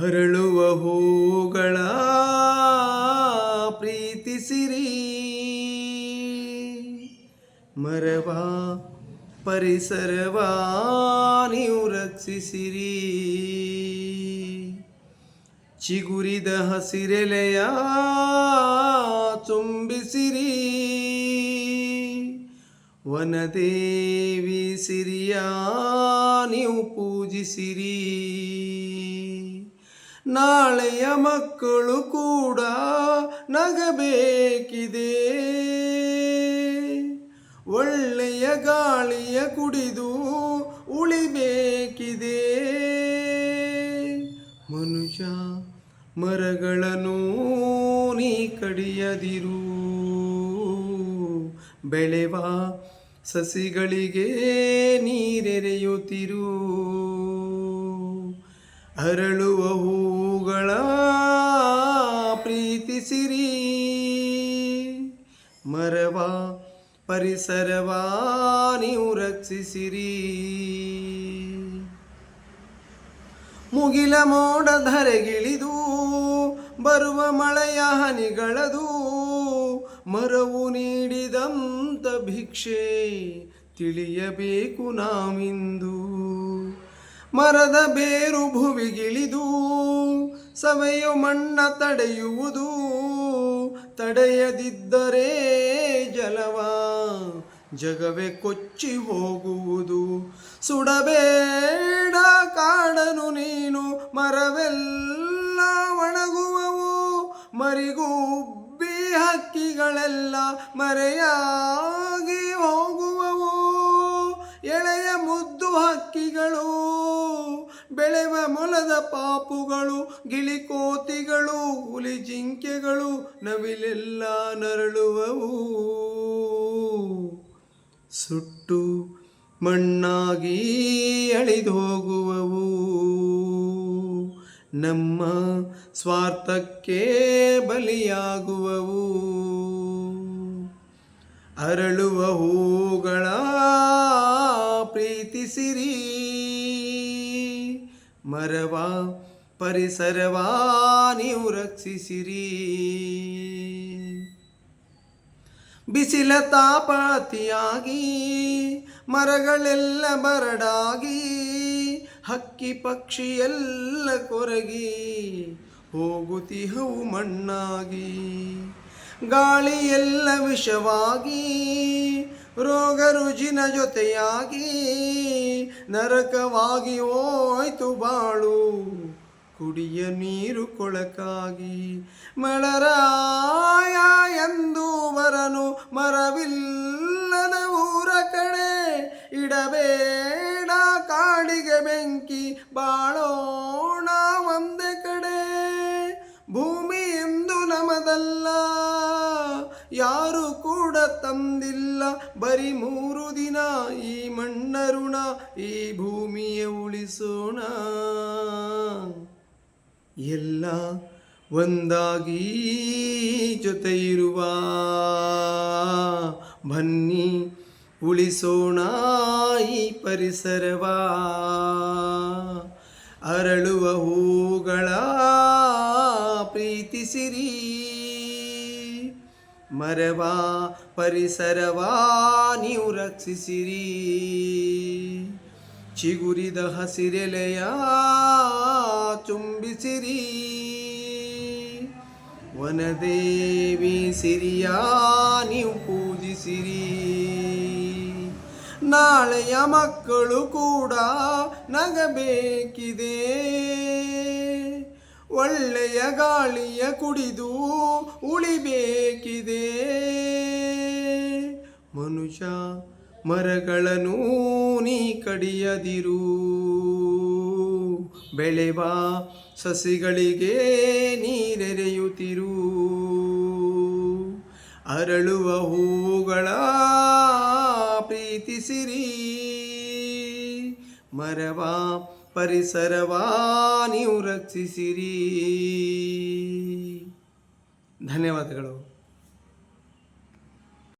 ಅರಳುವ ಹೂಗಳ ಪ್ರೀತಿಸಿರಿ. ಮರವಾ ಪರಿಸರವ ನೀವು ರಕ್ಷಿಸಿರಿ. ಚಿಗುರಿದ ಹಸಿರೆಲೆಯ ತುಂಬಿಸಿರಿ. ವನದೇವಿ ಸಿರಿಯ ನೀವು ಪೂಜಿಸಿರಿ. ನಾಳೆಯ ಮಕ್ಕಳು ಕೂಡ ನಗಬೇಕಿದೆ. ಒಳ್ಳೆಯ ಗಾಳಿಯ ಕುಡಿದು ಉಳಿಬೇಕಿದೆ. ಮನುಷ್ಯ, ಮರಗಳನ್ನು ನೀ ಕಡಿಯದಿರು. ಬೆಳೆವ ಸಸಿಗಳಿಗೆ ನೀರೆರೆಯುತ್ತಿರು. ಅರಳುವ ಹೂಗಳ ಪ್ರೀತಿಸಿರಿ ಮರವಾ, ಪರಿಸರವ, ನೀವು ರಕ್ಷಿಸಿರಿ. ಮುಗಿಲ ಮೋಡ ಧರೆಗಿಳಿದು, ಬರುವ ಮಳೆಯ ಹನಿಗಳದು, ಮರವು ನೀಡಿದಂತ ಭಿಕ್ಷೆ ತಿಳಿಯಬೇಕು ನಾವಿಂದು. ಮರದ ಬೇರು ಭುವಿಗಿಳಿದು ಸವೆಯು ಮಣ್ಣ ತಡೆಯುವುದು. ತಡೆಯದಿದ್ದರೆ ಜಲವ ಜಗವೇ ಕೊಚ್ಚಿ ಹೋಗುವುದು. ಸುಡಬೇಡ ಕಾಡನು ನೀನು, ಮರವೆಲ್ಲ ಒಣಗುವವು. ಮರಿಗುಬ್ಬಿ ಹಕ್ಕಿಗಳೆಲ್ಲ ಮರೆಯಾಗಿ ಹೋಗುವವು. ಎಳೆಯ ಮುದ್ದು ಹಕ್ಕಿಗಳು ಬೆಳೆವ ಮೊಲದ ಪಾಪುಗಳು, ಗಿಳಿಕೋತಿಗಳು, ಹುಲಿ ಜಿಂಕೆಗಳು ನವಿಲೆಲ್ಲ ನರಳುವವು. ಸುಟ್ಟು ಮಣ್ಣಾಗಿ ಅಳಿದು ಹೋಗುವವು ನಮ್ಮ ಸ್ವಾರ್ಥಕ್ಕೆ ಬಲಿಯಾಗುವವು. ಅರಳುವ ಹೂಗಳ, ಪ್ರೀತಿಸಿರಿ. ಮರವ ಪರಿಸರವ ನೀವು ರಕ್ಷಿಸಿರಿ. ಬಿಸಿಲ ತಾಪ ಅತಿಯಾಗಿ ಮರಗಳೆಲ್ಲ ಬರಡಾಗಿ, ಹಕ್ಕಿ ಪಕ್ಷಿ ಎಲ್ಲ ಕೊರಗಿ ಹೋಗುತ್ತಿಹವು ಮಣ್ಣಾಗಿ. ಗಾಳಿ ಎಲ್ಲ ವಿಷವಾಗಿ, ರೋಗ ರುಜಿನ ಜೊತೆಯಾಗಿ ನರಕವಾಗಿ ಹೋಯ್ತು ಬಾಳು. ಕುಡಿಯ ನೀರು ಕೊಳಕಾಗಿ ಮಳರಾಯ ಎಂದು ಮರನು ಮರವಿಲ್ಲದ ಊರ ಕಡೆ ಇಡಬೇಡ ಕಾಡಿಗೆ ಬೆಂಕಿ ಬಾಳೋಣ ಒಂದೇ ಕಡೆ. ಭೂಮಿ ಎಂದು ನಮದಲ್ಲ. ಯಾರು ಕೂಡ ತಂದಿಲ್ಲ. ಬರೀ ಮೂರು ದಿನ ಈ ಮಣ್ಣರುಣ, ಈ ಭೂಮಿಯ ಉಳಿಸೋಣ. ಎಲ್ಲ ಒಂದಾಗಿ ಜೊತೆ ಇರುವ ಬನ್ನಿ ಉಳಿಸೋಣ ಈ ಪರಿಸರವ. ಅರಳುವ ಹೂಗಳ ಪ್ರೀತಿಸಿರಿ. ಮರವ, ಪರಿಸರವಾ, ನೀವು ರಕ್ಷಿಸಿರಿ. ಚಿಗುರಿದ ಹಸಿರೆಲೆಯ ಚುಂಬಿಸಿರಿ ವನದೇವಿ ಸಿರಿಯ, ನೀವು ಪೂಜಿಸಿರಿ. ನಾಳೆಯ ಮಕ್ಕಳು ಕೂಡ ನಗಬೇಕಿದೆ. ಒಳ್ಳೆಯ ಗಾಳಿಯ ಕುಡಿದು ಉಳಿಬೇಕಿದೆ. ಮನುಷ್ಯ ಮರಗಳನ್ನು ನೀ ಕಡಿಯದಿರು. ಬೆಳೆವ ಸಸಿಗಳಿಗೆ ನೀರೆರೆಯುತ್ತಿರು. ಅರಳುವ ಹೂಗಳ ಪ್ರೀತಿಸಿರಿ. ಮರವ ಪರಿಸರವಾನಿಯು ರಕ್ಷಿಸಿರಿ. ಧನ್ಯವಾದಗಳು.